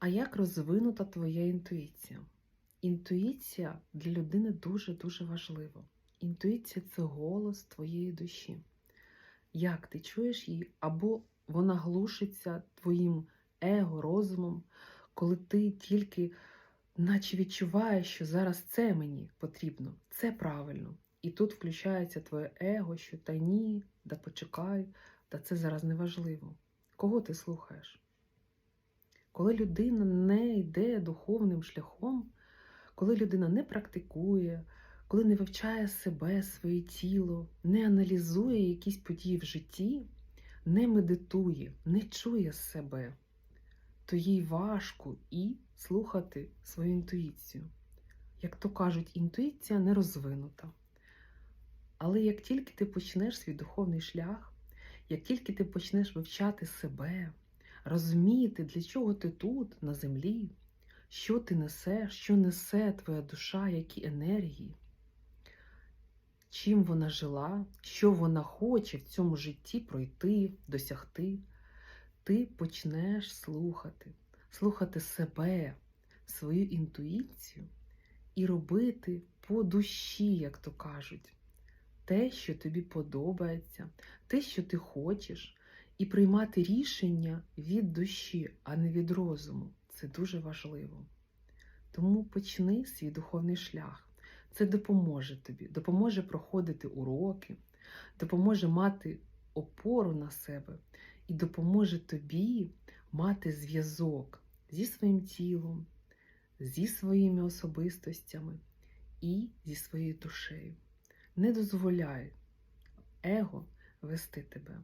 А як розвинута твоя інтуїція? Інтуїція для людини дуже-дуже важлива. Інтуїція це голос твоєї душі. Як ти чуєш її, або вона глушиться твоїм его, розумом, коли ти тільки наче відчуваєш, що зараз це мені потрібно, це правильно. І тут включається твоє его, що та ні, да почекай, та це зараз не важливо. Кого ти слухаєш? Коли людина не йде духовним шляхом, коли людина не практикує, коли не вивчає себе, своє тіло, не аналізує якісь події в житті, не медитує, не чує себе, то їй важко і слухати свою інтуїцію. Як то кажуть, інтуїція не розвинута. Але як тільки ти почнеш свій духовний шлях, як тільки ти почнеш вивчати себе, розуміти, для чого ти тут, на землі, що ти несеш, що несе твоя душа, які енергії, чим вона жила, що вона хоче в цьому житті пройти, досягти, ти почнеш слухати, слухати себе, свою інтуїцію і робити по душі, як то кажуть, те, що тобі подобається, те, що ти хочеш, і приймати рішення від душі, а не від розуму. Це дуже важливо. Тому почни свій духовний шлях. Це допоможе тобі, допоможе проходити уроки, допоможе мати опору на себе і допоможе тобі мати зв'язок зі своїм тілом, зі своїми особистостями і зі своєю душею. Не дозволяй его вести тебе.